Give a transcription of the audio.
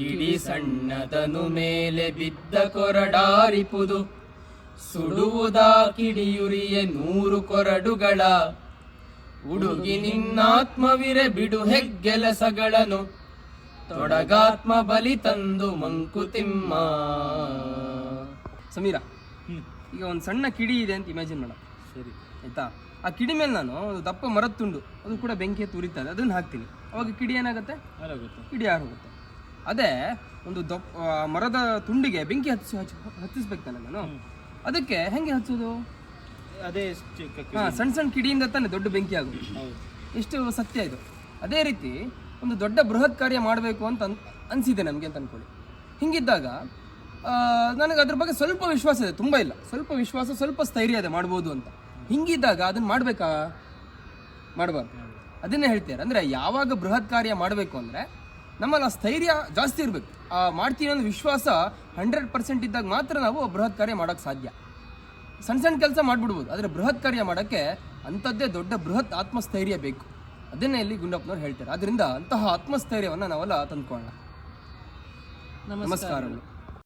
ಕಿಡಿ ಸಣ್ಣದನು ಮೇಲೆ ಬಿದ್ದ ಕೊರಡಾರಿಪುದು. ಸುಡುವುದ ಕಿಡಿಯುರಿಯ ನೂರು ಕೊರಡುಗಳ. ಉಡುಗಿ ನಿನ್ನಾತ್ಮವಿರೆ ಬಿಡು ಹೆಗ್ಗೆಲಸಗಳನ್ನು ತೊಡಗಾತ್ಮ ಬಲಿ ತಂದು ಮಂಕುತಿಮ್ಮ ಸಮೀರ ಈಗ ಒಂದು ಸಣ್ಣ ಕಿಡಿ ಇದೆ ಅಂತ ಇಮ್ಯಾಜಿನ್ ಮಾಡ ಸರಿ. ಆಯ್ತಾ? ಆ ಕಿಡಿ ಮೇಲೆ ನಾನು ಒಂದು ದಪ್ಪ ಮರದ ತುಂಡು ಅದು ಕೂಡ ಬೆಂಕಿ ತುರಿತದೆ ಉರಿತದೆ ಅದನ್ನ ಹಾಕ್ತೀನಿ. ಅವಾಗ ಕಿಡಿ ಏನಾಗುತ್ತೆ? ಕಿಡಿ ಕಿಡಿ ಆರೋಗುತ್ತೆ ಅದೇ ಒಂದು ದಪ್ಪ ಮರದ ತುಂಡಿಗೆ ಬೆಂಕಿ ಹಚ್ಚಿ ಹಚ್ಚಿ ಹತ್ತಿಸ್ಬೇಕು ತಾನೆ ನಾನು ಅದಕ್ಕೆ ಹೆಂಗೆ ಹಚ್ಚೋದು? ಅದೇ ಹಾ ಸಣ್ಣ ಸಣ್ಣ ಕಿಡಿಯಿಂದ ತಾನೆ ದೊಡ್ಡ ಬೆಂಕಿ ಆಗೋದು. ಎಷ್ಟು ಸತ್ಯ ಇದು. ಅದೇ ರೀತಿ ಒಂದು ದೊಡ್ಡ ಬೃಹತ್ ಕಾರ್ಯ ಮಾಡಬೇಕು ಅಂತ ಅನ್ ಅನಿಸಿದೆ ನಮಗೆ ಅಂತ ಅನ್ಕೊಳ್ಳಿ. ಹಿಂಗಿದ್ದಾಗ ನನಗೆ ಅದ್ರ ಬಗ್ಗೆ ಸ್ವಲ್ಪ ವಿಶ್ವಾಸ ಇದೆ. ತುಂಬ ಇಲ್ಲ. ಸ್ವಲ್ಪ ವಿಶ್ವಾಸ ಸ್ವಲ್ಪ ಸ್ಥೈರ್ಯ ಇದೆ ಮಾಡ್ಬೋದು ಅಂತ. ಹಿಂಗಿದ್ದಾಗ ಅದನ್ನ ಮಾಡಬೇಕಾ? ಮಾಡಬಾರ್ದು. ಅದನ್ನೇ ಹೇಳ್ತಾರೆ ಅಂದರೆ ಯಾವಾಗ ಬೃಹತ್ ಕಾರ್ಯ ಮಾಡಬೇಕು ಅಂದರೆ ನಮ್ಮಲ್ಲಿ ಆ ಸ್ಥೈರ್ಯ ಜಾಸ್ತಿ ಇರಬೇಕು. ಆ ಮಾಡ್ತೀನಿ ಅನ್ನೋ ವಿಶ್ವಾಸ ಹಂಡ್ರೆಡ್ ಪರ್ಸೆಂಟ್ ಇದ್ದಾಗ ಮಾತ್ರ ನಾವು ಬೃಹತ್ ಕಾರ್ಯ ಮಾಡೋಕ್ಕೆ ಸಾಧ್ಯ. ಸಣ್ಣ ಸಣ್ಣ ಕೆಲಸ ಮಾಡಿಬಿಡ್ಬೋದು ಆದರೆ ಬೃಹತ್ ಕಾರ್ಯ ಮಾಡೋಕ್ಕೆ ಅಂಥದ್ದೇ ದೊಡ್ಡ ಬೃಹತ್ ಆತ್ಮಸ್ಥೈರ್ಯ ಬೇಕು. ಅದನ್ನೇ ಇಲ್ಲಿ ಗುಂಡಪ್ಪನವ್ರು ಹೇಳ್ತಾರೆ. ಅದರಿಂದ ಅಂತಹ ಆತ್ಮಸ್ಥೈರ್ಯವನ್ನು ನಾವೆಲ್ಲ ತಂದ್ಕೊಳ್ಳೋಣ. ನಮಸ್ಕಾರಗಳು.